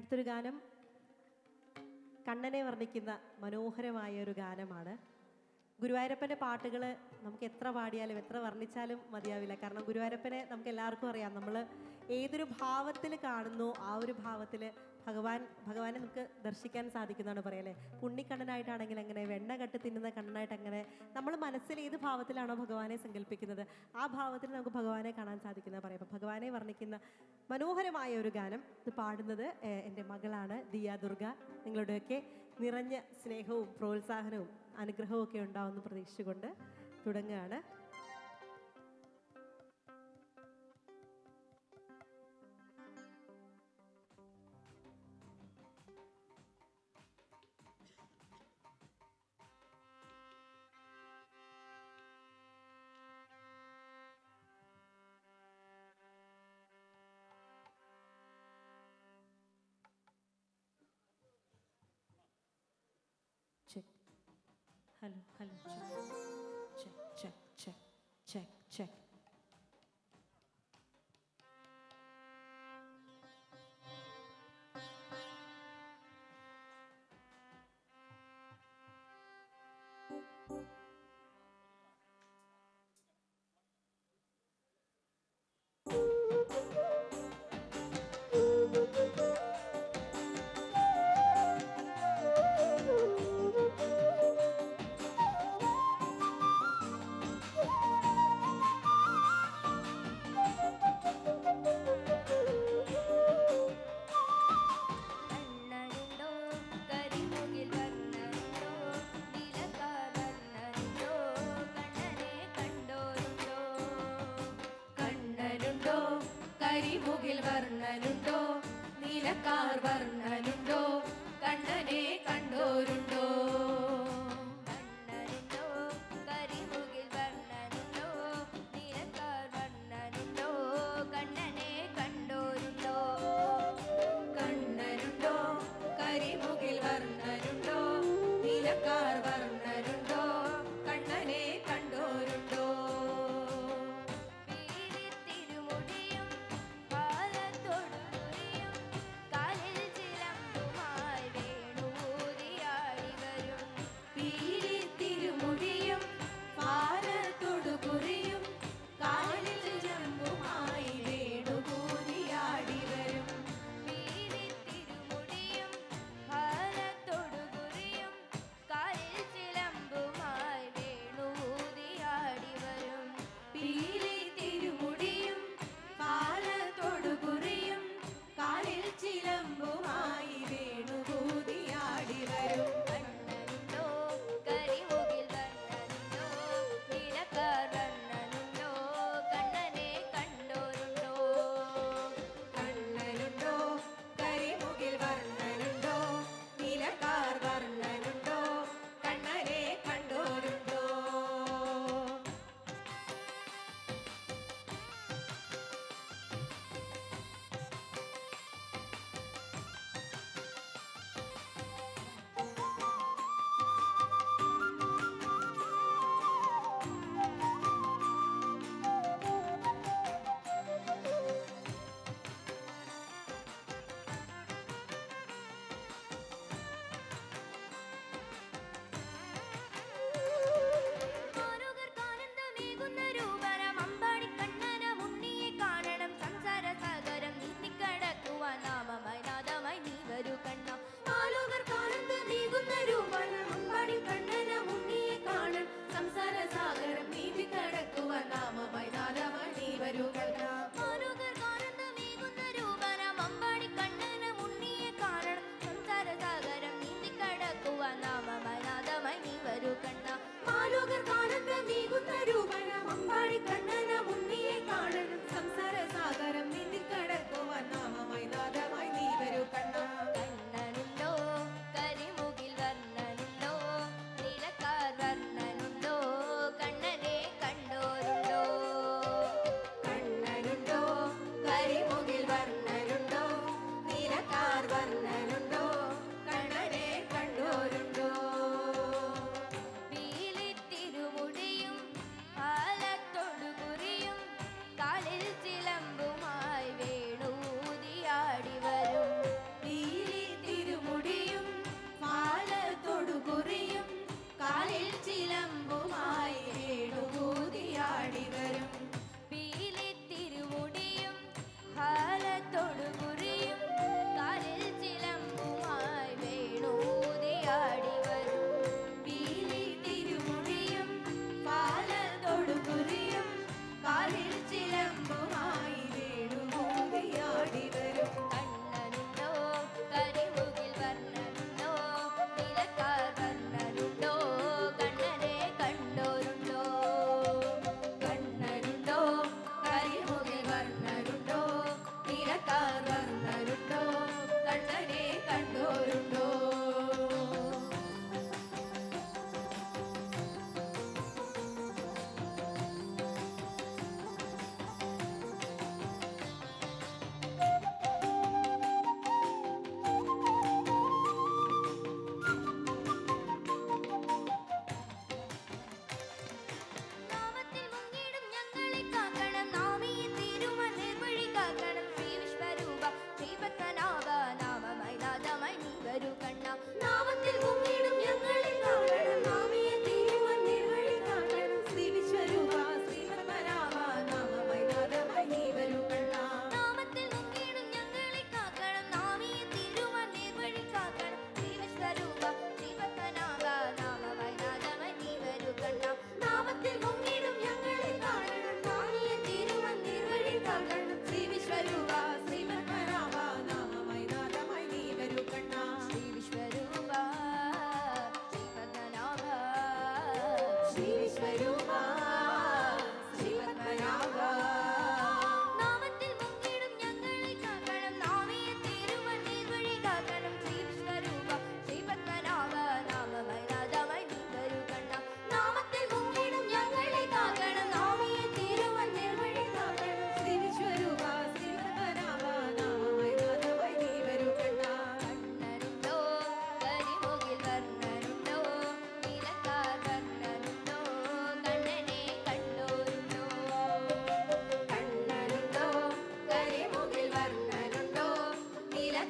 അടുത്തൊരു ഗാനം. കണ്ണനെ വർണിക്കുന്ന മനോഹരമായ ഒരു ഗാനമാണ്. ഗുരുവായൂരപ്പന്റെ പാട്ടുകൾ നമുക്ക് എത്ര പാടിയാലും എത്ര വർണിച്ചാലും മതിയാവില്ല. കാരണം ഗുരുവായൂരപ്പനെ നമുക്ക് എല്ലാവർക്കും അറിയാം. നമ്മൾ ഏതൊരു ഭാവത്തിൽ കാണുന്നു ആ ഒരു ഭാവത്തിൽ ഭഗവാൻ ഭഗവാനെ നമുക്ക് ദർശിക്കാൻ സാധിക്കുന്നതാണ് പറയല്ലേ പുണ്ണിക്കണ്ണനായിട്ടാണെങ്കിൽ എങ്ങനെ വെണ്ണ കെട്ട് തിന്നുന്ന കണ്ണനായിട്ട് എങ്ങനെ നമ്മൾ മനസ്സിൽ ഏത് ഭാവത്തിലാണോ ഭഗവാനെ സങ്കല്പിക്കുന്നത് ആ ഭാവത്തിൽ നമുക്ക് ഭഗവാനെ കാണാൻ സാധിക്കുന്നത് പറയാം. ഭഗവാനെ വർണിക്കുന്ന മനോഹരമായ ഒരു ഗാനം ഇത് പാടുന്നത് എന്റെ മകളാണ് ദിയ ദുർഗ. നിങ്ങളുടെയൊക്കെ നിറഞ്ഞ സ്നേഹവും പ്രോത്സാഹനവും അനുഗ്രഹവും ഒക്കെ ഉണ്ടാവുമെന്ന് പ്രതീക്ഷിച്ചുകൊണ്ട് തുടങ്ങുകയാണ്. hello, hello. Check, check, check, check, check, check. നീലക്കാർ വർണനുണ്ടോ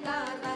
la